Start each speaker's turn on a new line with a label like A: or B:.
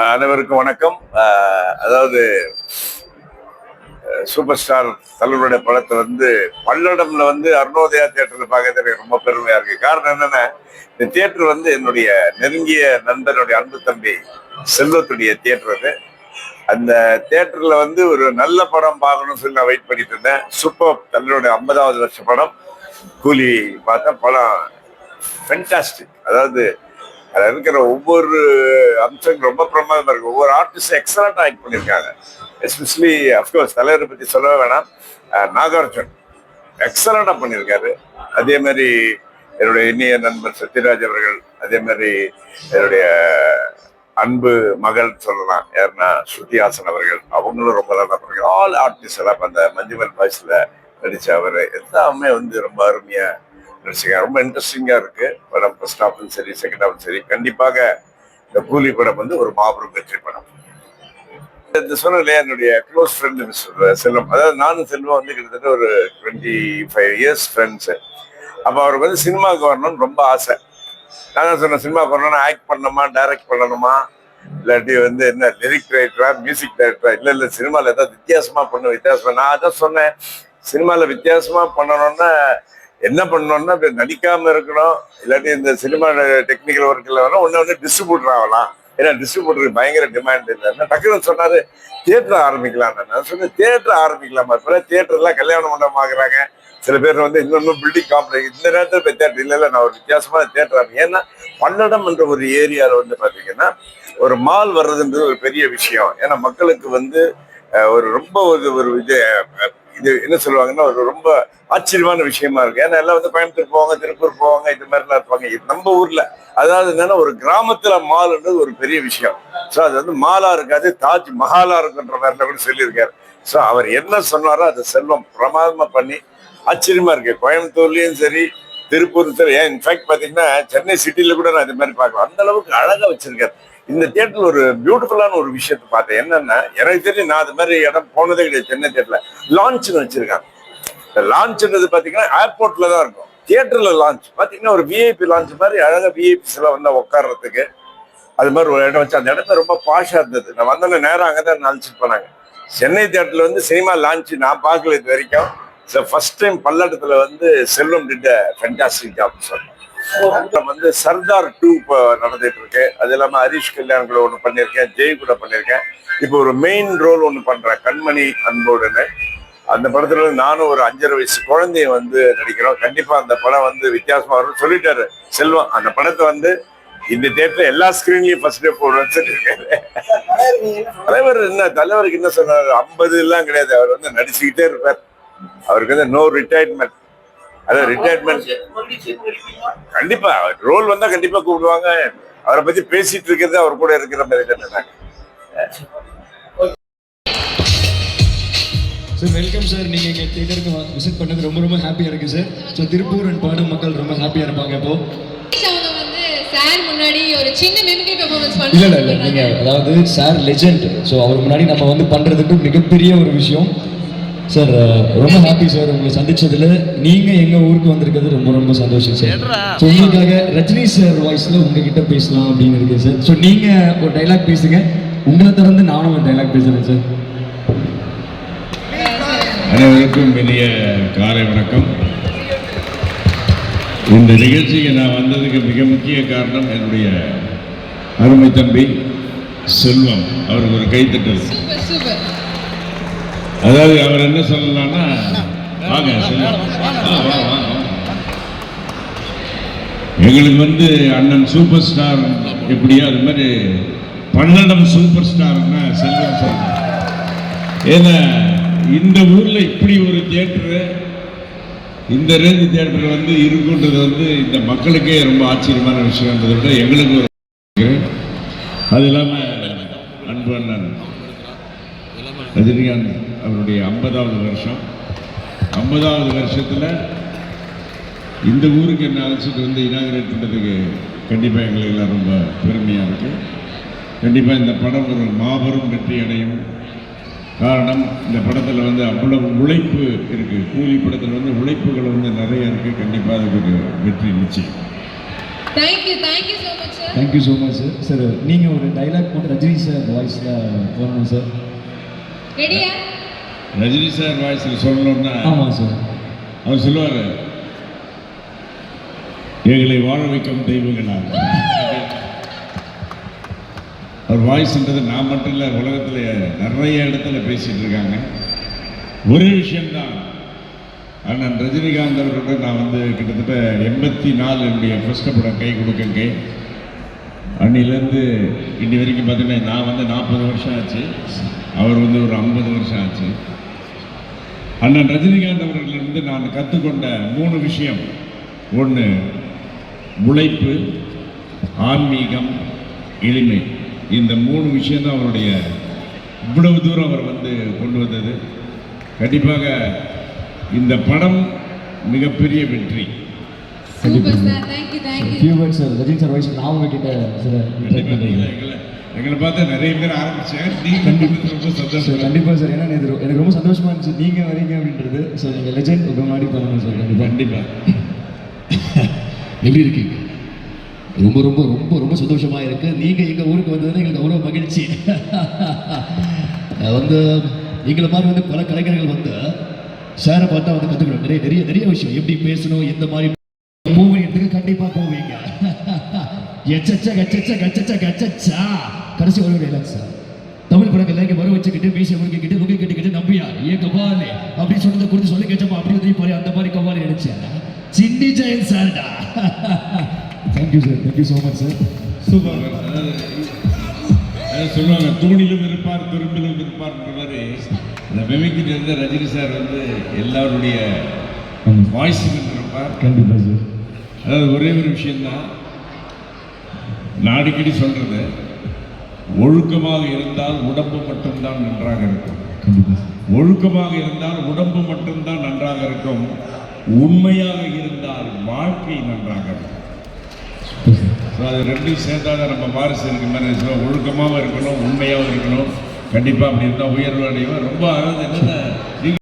A: அனைவருக்கும் வணக்கம். அதாவது சூப்பர் ஸ்டார் தலைவருடைய படத்தை வந்து பல்லடம்ல வந்து அருணோதயா தியேட்டர்ல பார்க்கறது எனக்கு ரொம்ப பெருமையா இருக்கு. காரணம் என்னன்னா இந்த தியேட்டர் வந்து என்னுடைய நெருங்கிய நண்பனுடைய அன்பு தம்பி செல்வத்துடைய தியேட்டர் அது. அந்த தியேட்டர்ல வந்து ஒரு நல்ல படம் பார்க்கணும்னு சொல்லி நான் வெயிட் பண்ணிட்டு இருந்தேன். சூப்பர் தலைவருடைய ஐம்பதாவது வருஷ படம் கூலி பார்த்தா படம் ஃபென்டாஸ்டிக் அதாவது அதுல இருக்கிற ஒவ்வொரு அம்சங்கள் ரொம்ப பிரமாதமா இருக்கு. ஒவ்வொரு ஆர்டிஸ்ட் எக்ஸலண்டா ஆக்ட் பண்ணியிருக்காங்க எஸ்பெஷலி அஃப்கோர்ஸ் தலைவரை பத்தி சொல்ல வேணாம். நாகார்ஜுன். எக்ஸலண்டா பண்ணியிருக்காரு அதே மாதிரி என்னுடைய இனிய நண்பர் சத்யராஜ் அவர்கள் அதே மாதிரி என்னுடைய அன்பு மகள் சொல்லலாம். யாருன்னா ஸ்ருதி ஹாசன் அவர்கள். அவங்களும் ரொம்ப நல்லா பண்ணுறாங்க ஆல் ஆர்டிஸ்ட் எல்லாம் அந்த மஞ்சுமல் பாய்ஸ்ல நடிச்ச அவர். எல்லாமே வந்து ரொம்ப அருமையா ரொம்ப இன்ட்ரெஸ்டிங்கா இருக்கு. படம் ஃபர்ஸ்ட் ஹாஃபும் சரி செகண்ட் ஹாஃபும் சரி. கண்டிப்பாக இந்த கூலி படம் வந்து ஒரு மாபெரும் வெற்றி படம். இந்த சொன்னல என்னுடைய க்ளோஸ் ஃப்ரெண்டு மிஸ்டர் செல்வம் அதாவது நானும் செல்வம் வந்து கிட்டத்தட்ட ஒரு டுவெண்ட்டி ஃபைவ் இயர்ஸ் ஃப்ரெண்ட்ஸு அப்போ அவருக்கு வந்து சினிமாவுக்கு வரணும்னு ரொம்ப ஆசை. நான் சொன்னேன் சினிமாவுக்கு வரணும்னா ஆக்ட் பண்ணணுமா டைரக்ட் பண்ணணுமா? இல்லாட்டி வந்து என்ன லிரிக் ரைட்டரா மியூசிக் டைரக்டரா இல்லை இல்லை சினிமாவில் ஏதாவது வித்தியாசமா பண்ண வித்தியாசமாக நான் அதான் சொன்னேன் சினிமாவில் வித்தியாசமா பண்ணணும்னா என்ன பண்ணோம்னா இப்ப நடிக்காம இருக்கணும் இல்லாட்டி இந்த சினிமா டெக்னிக்கல் ஒர்க்கில் வேணும் ஒன்று ஒன்று டிஸ்ட்ரிபியூட்டர் ஆகலாம். ஏன்னா டிஸ்ட்ரிபியூட்டருக்கு பயங்கர டிமாண்ட் இல்லை டக்குன்னு சொன்னாரு தியேட்டர் ஆரம்பிக்கலாம் நான். சொன்னேன் தியேட்டர் ஆரம்பிக்கலாம்? இப்போ தியேட்டர்லாம் கல்யாண மண்டபம் ஆகுறாங்க. சில பேர் வந்து இன்னொன்று பில்டிங் காம்ப்ளெக்ஸ் இந்த நேரத்தில் இப்போ தேட்டர் இல்லை இல்லை நான் ஒரு வித்தியாசமான தேட்டர் ஆரம்பி ஏன்னா பல்லடம் என்ற ஒரு ஏரியாவில் வந்து பார்த்தீங்கன்னா ஒரு மால் வர்றதுன்றது ஒரு பெரிய விஷயம். ஏன்னா மக்களுக்கு வந்து ஒரு ரொம்ப ஒரு ஒரு இது இது என்ன சொல்லுவாங்கன்னா ஒரு ரொம்ப ஆச்சரியமான விஷயமா இருக்கு. ஏன்னா எல்லாம் வந்து கோயம்புத்தூர் போவாங்க திருப்பூர் போவாங்க இது மாதிரிலாம் இருப்பாங்க. இது நம்ம ஊர்ல. அதாவது என்னன்னா ஒரு கிராமத்துல மால்ன்றது ஒரு பெரிய விஷயம். ஸோ அது வந்து மாலா இருக்காது தாஜ் மஹாலா இருக்குன்ற மாதிரிலாம் கூட சொல்லியிருக்காரு. ஸோ அவர் என்ன சொன்னாரோ அதை செல்வம் பிரமாதமா பண்ணி ஆச்சரியமா இருக்கு. கோயம்புத்தூர்லயும் சரி திருப்பூர் சரி. ஏன் இன்ஃபேக்ட் பாத்தீங்கன்னா சென்னை சிட்டில கூட நான் இது மாதிரி பார்க்கலாம். அந்த அளவுக்கு அழகா வச்சிருக்காரு. இந்த தேட்டர்ல ஒரு பியூட்டிஃபுல்லான ஒரு விஷயத்தை பார்த்தேன். என்னன்னா எனக்கு தெரிஞ்சு நான் அது மாதிரி இடம் போனதே கிடையாது சென்னை தேட்டர்ல லான்ச்னு வச்சிருக்காங்க. இந்த லான்ச்ன்றது பாத்தீங்கன்னா ஏர்போர்ட்ல தான் இருக்கும். தியேட்டர்ல லான்ச் பாத்தீங்கன்னா ஒரு விஐபி லான்ச் மாதிரி அழகா விஐபிஸ் எல்லாம் வந்து உட்கார்றதுக்கு. அது மாதிரி ஒரு இடம் வச்சு அந்த இடத்துல ரொம்ப பாஷா இருந்தது. நான் வந்தோடனே நேரம் அங்கதான் லான்ச் பண்ணாங்க சென்னை தியேட்டர்ல வந்து சினிமா லான்ச் நான் பார்க்கல இது வரைக்கும். ஃபர்ஸ்ட் டைம் பல்லடத்துல வந்து செல்வம் டிட்ட ஃபென்டாஸ்டிக் ஜாப் சொல்லலாம் வந்து சர்தார் டூ இப்போ நடந்துட்டு இருக்கு அது இல்லாம ஹரிஷ் கல்யாண் கூட ஒன்று பண்ணியிருக்கேன் ஜெய் கூட பண்ணியிருக்கேன். இப்போ ஒரு மெயின் ரோல் ஒன்று பண்றேன் கண்மணி அன்போடுன்னு. அந்த படத்துல நானும் ஒரு அஞ்சரை வயசு குழந்தைய வந்து நடிக்கிறோம். கண்டிப்பா அந்த படம் வந்து வித்தியாசமா வரும் சொல்லிட்டாரு செல்வம். அந்த படத்தை வந்து இந்த டேட்ல எல்லா ஸ்கிரீன்லயும் ஃபர்ஸ்ட் டே போடுறேன்னு சொல்லியிருக்காரு. தலைவர் என்ன தலைவருக்கு என்ன சொன்னார்? ஐம்பது எல்லாம் கிடையாது. அவர் வந்து நடிச்சுக்கிட்டே இருப்பார். அவருக்கு வந்து நோ ரிட்டையர்மெண்ட் அதான் ரிட்டையர்மெண்ட் கண்டிப்பா. ரோல் வந்தா கண்டிப்பா கூப்பிடுவாங்க. அவரை பத்தி பேசிட்டு இருக்கிறது அவர் கூட இருக்கிற மாதிரி தானே.
B: சார் வெல்கம் சார் நீங்கள் எங்கள் தேட்டருக்கு விசிட் பண்ணது ரொம்ப ரொம்ப ஹாப்பியாக இருக்குது சார் ஸோ திருப்பூர் அண்ட் பாடும் மக்கள் ரொம்ப ஹாப்பியாக இருப்பாங்க இப்போ.
C: அவங்க வந்து சார் முன்னாடி ஒரு சின்ன மிமிக்ரி பெர்ஃபார்மன்ஸ்
B: இல்லை இல்லை இல்லை. நீங்கள் அதாவது சார் லெஜெண்ட் ஸோ அவர் முன்னாடி நம்ம வந்து பண்ணுறதுக்கு மிகப்பெரிய ஒரு விஷயம். சார் ரொம்ப ஹாப்பி சார் உங்களை சந்திச்சதுல நீங்கள் எங்கள் ஊருக்கு வந்திருக்கிறது ரொம்ப ரொம்ப சந்தோஷம் சார் ஸோ உங்களுக்காக ரஜினி சார் வாய்ஸில் உங்ககிட்ட பேசலாம் அப்படின்னு இருக்கு சார் ஸோ நீங்கள் ஒரு டைலாக் பேசுங்க. உங்களை திறந்து நானும் ஒரு டைலாக் பேசுகிறேன் சார்
D: அனைவருக்கும் இனிய காலை வணக்கம். இந்த நிகழ்ச்சிக்கு நான் வந்ததுக்கு மிக முக்கிய காரணம் என்னுடைய அருமை தம்பி செல்வம். அவருக்கு ஒரு கைத்தட்டல்.
C: Super super.
D: அதாவது அவர் என்ன சொல்லலாம்னா வாங்க எங்களுக்கு வந்து அண்ணன் சூப்பர் ஸ்டார் எப்படியோ அது மாதிரி பன்னெண்டும் சூப்பர் ஸ்டார்னா செல்வம் சொல்றேன் ஏன்னா இந்த ஊர்ல இப்படி ஒரு தியேட்டரு இந்த ரேஞ்சு தியேட்டர் வந்து இருக்குன்றது வந்து இந்த மக்களுக்கே ரொம்ப ஆச்சரியமான விஷயம்ன்றதை விட எங்களுக்கு ஒரு அது இல்லாமல் அன்பு அண்ணன். ரஜினிகாந்த் அவருடைய ஐம்பதாவது வருஷம். ஐம்பதாவது வருஷத்தில் இந்த ஊருக்கு என்ன அழைச்சிட்டு வந்து இனாகிரேட் பண்ணுறதுக்கு கண்டிப்பாக எங்களுக்கு எல்லாம் ரொம்ப பெருமையாக இருக்குது கண்டிப்பாக இந்த படம் ஒரு மாபெரும் வெற்றி அடையும். காரணம் இந்த படத்தில் வந்து அவ்வளவு உழைப்பு இருக்குது கூலி படத்தில் வந்து உழைப்புகள் வந்து நிறைய இருக்குது கண்டிப்பாக அதுக்கு ஒரு வெற்றி நிச்சயம்.
C: Thank you so much sir sir நீங்கள் ஒரு டைலாக் போட்டு ரஜினி சார் வாய்ஸில் வரணும் சார்
A: ரஜினி சார் வாய்ஸில் சொல்லணும்னா
C: ஆமாம் சார்.
A: அவர் சொல்லுவார் எங்களை வாழ வைக்கும் தெய்வங்களா அவர் வாய்ஸ்ன்றது நான் மட்டும் இல்லை உலகத்தில் நிறைய இடத்துல பேசிட்டு இருக்காங்க. ஒரே விஷயம்தான். அண்ணன் ரஜினிகாந்த் அவர்களோட நான் வந்து கிட்டத்தட்ட எண்பத்தி நாலு என்னுடைய ஃபர்ஸ்ட் படம் கை கொடுக்கங்க. அன்னிலேருந்து இன்னி வரைக்கும் பார்த்தீங்கன்னா நான் வந்து நாற்பது வருஷம் ஆச்சு. அவர் வந்து ஒரு ஐம்பது வருஷம் ஆச்சு. அண்ணன் ரஜினிகாந்த் அவர்களிருந்து நான் கற்றுக்கொண்ட மூணு விஷயம். ஒன்று உழைப்பு ஆன்மீகம் எளிமை. இந்த மூணு விஷயம்தான் அவருடைய இவ்வளவு தூரம் அவர் வந்து கொண்டு வந்தது. கண்டிப்பாக இந்த படம் மிகப்பெரிய வெற்றி.
E: சார்
C: ரஜினி சார் வாய்ஸ் நான் உங்ககிட்ட சில
A: எங்களை எங்களை பார்த்து நிறைய பேர் ஆரம்பிச்சாங்க நீங்க வந்து ரொம்ப சந்தோஷம்
C: கண்டிப்பாக சார் ஏன்னா எனக்கு ரொம்ப சந்தோஷமா இருந்துச்சு நீங்கள் வரீங்க அப்படின்றது ஸோ நீங்கள் லெஜெண்ட் உங்கள் முன்னாடி பண்ணணும் சார் கண்டிப்பாக
A: கண்டிப்பா
B: எப்படி இருக்கீங்க ரொம்ப ரொம்ப ரொம்ப ரொம்ப சந்தோஷமா இருக்கு நீங்க எங்க ஊருக்கு வந்ததுன்னா எங்களுக்கு அவ்வளோ மகிழ்ச்சி வந்து எங்களை மாதிரி வந்து பல கலைஞர்கள் வந்து சாரை பார்த்தா வந்து கற்றுக்கணும் நிறைய நிறைய நிறைய விஷயம் எப்படி பேசணும் எந்த மாதிரி மூவிக்கு கண்டிப்பா போவீங்க எச்சச்ச கச்சச்ச கச்சச்ச கச்சச்சா கடைசி ஒரு டைலாக் சார் தமிழ் படங்கள் எல்லாருக்கும் வர வச்சுக்கிட்டு மீசை முறுக்கிக்கிட்டு முகை கட்டிக்கிட்டு நம்பியார் ஏ கபாலி? அப்படி சொன்னதை கொடுத்து சொல்லி கேட்டப்பா அப்படி வந்து போய் அந்த மாதிரி கபாலி நினைச்சேன் சிண்டி Jayan சார்டா?
C: Thank you sir thank you so much sir
A: super சொல்லுவாங்க. தூணிலும் இருப்பார் துரும்பிலும் இருப்பார்ன்ற மாதிரி. இந்த மிமிக்ரி வந்து ரஜினி சார் வந்து எல்லாருடைய வாய்ஸிலும் இருப்பார்
C: கண்டிப்பாக சார்
A: அதாவது ஒரே ஒரு விஷயம்தான். நான் அடிக்கடி சொல்றது ஒழுக்கமாக இருந்தால் உடம்பு மட்டும்தான் நன்றாக இருக்கும். ஒழுக்கமாக இருந்தால் உடம்பு மட்டும்தான் நன்றாக இருக்கும். உண்மையாக இருந்தால் வாழ்க்கை நன்றாக இருக்கும். அது ரெண்டும் சேர்ந்தாதான் நம்ம வாரிசு இருக்க மாதிரி ஒழுக்கமாகவும் இருக்கணும் உண்மையாகவும் இருக்கணும். கண்டிப்பாக அப்படி இருந்தால் உயர்வு அடைவோம் ரொம்ப அதாவது என்னென்ன